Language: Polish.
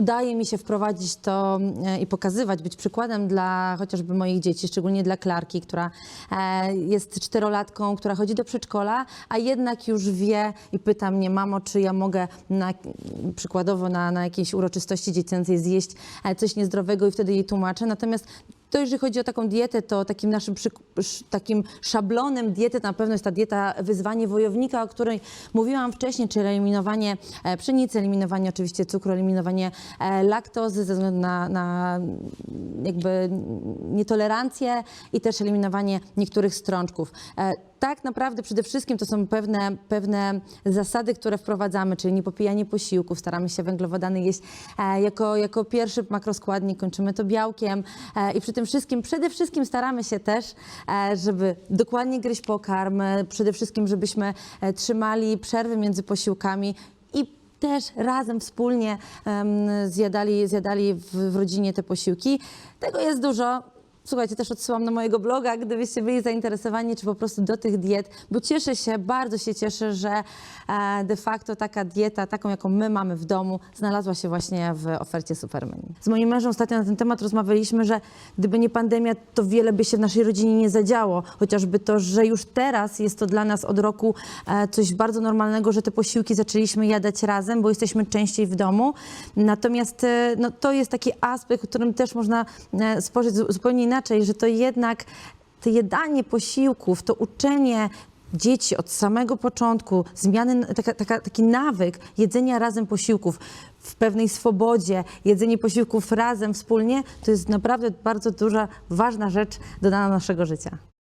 udaje mi się wprowadzić to e, i pokazywać, być przykładem dla chociażby moich dzieci, szczególnie dla Klarki, która e, jest czterolatką, która chodzi do przedszkola, a jednak już wie i pyta mnie, mamo, czy ja mogę na, przykładowo na, na jakiejś uroczystości dziecięcej zjeść e, coś niezdrowego i wtedy jej tłumaczę. Natomiast to jeżeli chodzi o taką dietę, to takim naszym takim szablonem diety na pewno jest ta dieta wyzwanie wojownika, o której mówiłam wcześniej, czyli eliminowanie e, pszenicy, eliminowanie oczywiście cukru, eliminowanie e, laktozy ze względu na, na jakby nietolerancję i też eliminowanie niektórych strączków. Tak naprawdę przede wszystkim to są pewne, pewne zasady, które wprowadzamy, czyli niepopijanie posiłków, staramy się węglowodany jeść e, jako, jako pierwszy makroskładnik, kończymy to białkiem e, i przy tym wszystkim przede wszystkim staramy się też, e, żeby dokładnie gryźć pokarm, przede wszystkim żebyśmy trzymali przerwy między posiłkami i też razem wspólnie em, zjadali, zjadali w, w rodzinie te posiłki. Tego jest dużo. Słuchajcie, też odsyłam na mojego bloga, gdybyście byli zainteresowani, czy po prostu do tych diet, bo cieszę się, bardzo się cieszę, że e, de facto taka dieta, taką jaką my mamy w domu, znalazła się właśnie w ofercie Supermenu. Z moim mężem ostatnio na ten temat rozmawialiśmy, że gdyby nie pandemia, to wiele by się w naszej rodzinie nie zadziało. Chociażby to, że już teraz jest to dla nas od roku e, coś bardzo normalnego, że te posiłki zaczęliśmy jadać razem, bo jesteśmy częściej w domu. Natomiast e, no, to jest taki aspekt, o którym też można spojrzeć zu- zupełnie inaczej, że to jednak to jedanie posiłków, to uczenie dzieci od samego początku, zmiany, taka, taka, taki nawyk jedzenia razem posiłków w pewnej swobodzie, jedzenie posiłków razem, wspólnie, to jest naprawdę bardzo duża, ważna rzecz dodana do naszego życia.